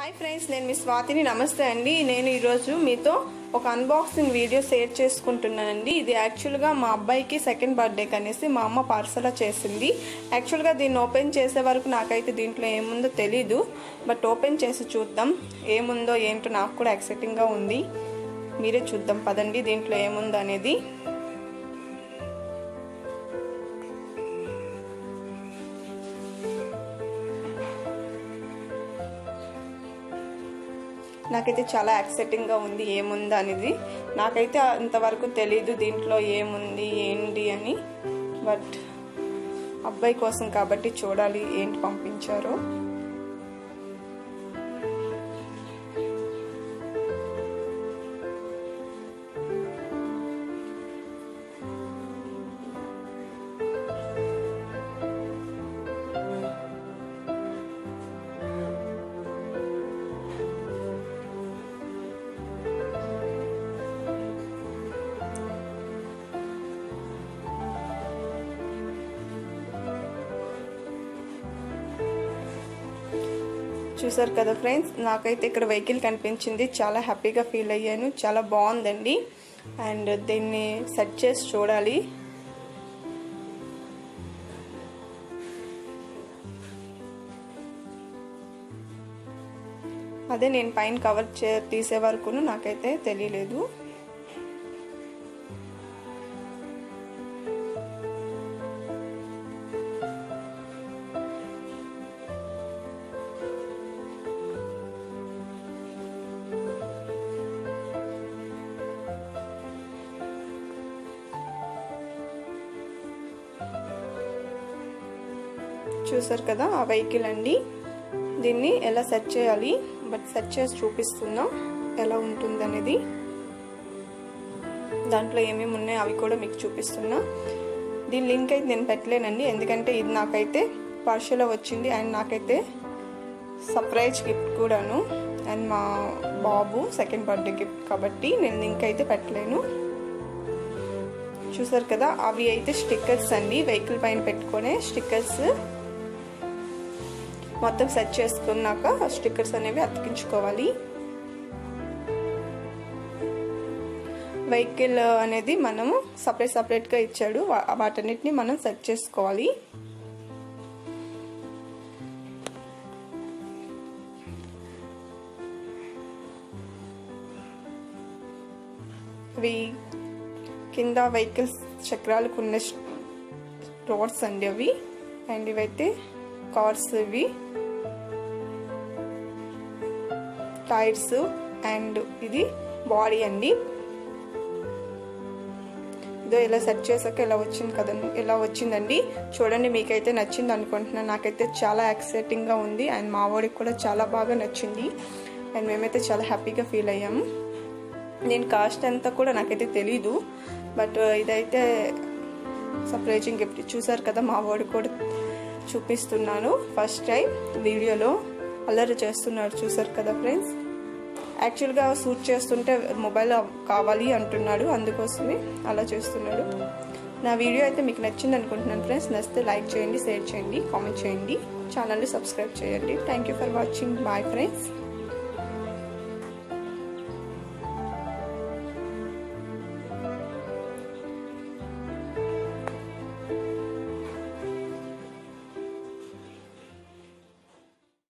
Hi friends నేను మీ స్వాతిని. నమస్తే అండి. నేను ఈరోజు మీతో ఒక అన్బాక్సింగ్ వీడియో షేర్ చేసుకుంటున్నానండి. ఇది యాక్చువల్గా మా అబ్బాయికి సెకండ్ బర్త్డేకి అనేసి మా అమ్మ పార్సల్ చేసింది. యాక్చువల్గా దీన్ని ఓపెన్ చేసే వరకు నాకైతే దీంట్లో ఏముందో తెలీదు. బట్ ఓపెన్ చేసి చూద్దాం. ఏముందో ఏంటో నాకు కూడా ఎక్సైటింగ్గా ఉంది. మీరే చూద్దాం. పదండి దీంట్లో ఏముందో అనేది నాకైతే చాలా ఎక్సైటింగ్గా ఉంది ఏముంది అనేది. నాకైతే అంతవరకు తెలీదు దీంట్లో ఏముంది ఏంటి అని. బట్ అబ్బాయి కోసం కాబట్టి చూడాలి ఏంటి పంపించారో. చూసారు కదా ఫ్రెండ్స్ నాకైతే ఇక్కడ వెహికల్ కనిపించింది. చాలా హ్యాపీగా ఫీల్ అయ్యాను. చాలా బాగుందండి. అండ్ దీన్ని సెట్ చేసి చూడాలి. అదే నేను పైన కవర్ చే తీసే వరకును నాకైతే తెలియలేదు. చూసారు కదా ఆ వెహికల్ అండి. దీన్ని ఎలా సెట్ చేయాలి? బట్ సెట్ చేసి చూపిస్తున్నా ఎలా ఉంటుంది అనేది దాంట్లో ఏమేమి ఉన్నాయో అవి కూడా మీకు చూపిస్తున్నా. దీని లింక్ అయితే నేను పెట్టలేనండి ఎందుకంటే ఇది నాకైతే పార్షల్లో వచ్చింది అండ్ నాకైతే సర్ప్రైజ్ గిఫ్ట్ కూడాను అండ్ మా బాబు సెకండ్ బర్త్డే గిఫ్ట్ కాబట్టి నేను లింక్ అయితే పెట్టలేను. చూసారు కదా అవి అయితే స్టిక్కర్స్ అండి వెహికల్ పైన పెట్టుకునే స్టిక్కర్స్ మొత్తం సెట్ చేసుకున్నాక స్టిక్కర్స్ అనేవి అతికించుకోవాలి. వెహికల్ అనేది మనము సపరేట్ సపరేట్గా ఇచ్చాడు. వాటన్నిటిని మనం సెట్ చేసుకోవాలి. అవి కింద వెహికల్స్ చక్రాలకు ఉన్న రోడ్స్ అండి అవి. అండ్ ఇవైతే కార్స్ ఇవి. టైర్స్ అండ్ ఇది బాడీ అండి. ఇదో ఇలా సెట్ చేసాక ఇలా వచ్చింది కదండి ఇలా వచ్చిందండి. చూడండి మీకైతే నచ్చింది అనుకుంటున్నాను. నాకైతే చాలా ఎక్సైటింగ్గా ఉంది అండ్ మా వాడికి కూడా చాలా బాగా నచ్చింది. అండ్ మేమైతే చాలా హ్యాపీగా ఫీల్ అయ్యాము నేను కాస్ట్ అంతా కూడా నాకైతే తెలీదు బట్ ఇదైతే సర్ప్రైజింగ్ గిఫ్ట్ చూసారు కదా మా వాడు కూడా. చూపిస్తున్నాను. ఫస్ట్ టైం వీడియోలో అల్లరి చేస్తున్నాడు చూసారు కదా ఫ్రెండ్స్ యాక్చువల్గా షూట్ చేస్తుంటే మొబైల్ కావాలి అంటున్నాడు. అందుకోసమే అలా చేస్తున్నాడు. నా వీడియో అయితే మీకు నచ్చింది అనుకుంటున్నాను ఫ్రెండ్స్ నచ్చితే లైక్ చేయండి షేర్ చేయండి కామెంట్ చేయండి. ఛానల్ని సబ్స్క్రైబ్ చేయండి. Thank you for watching bye friends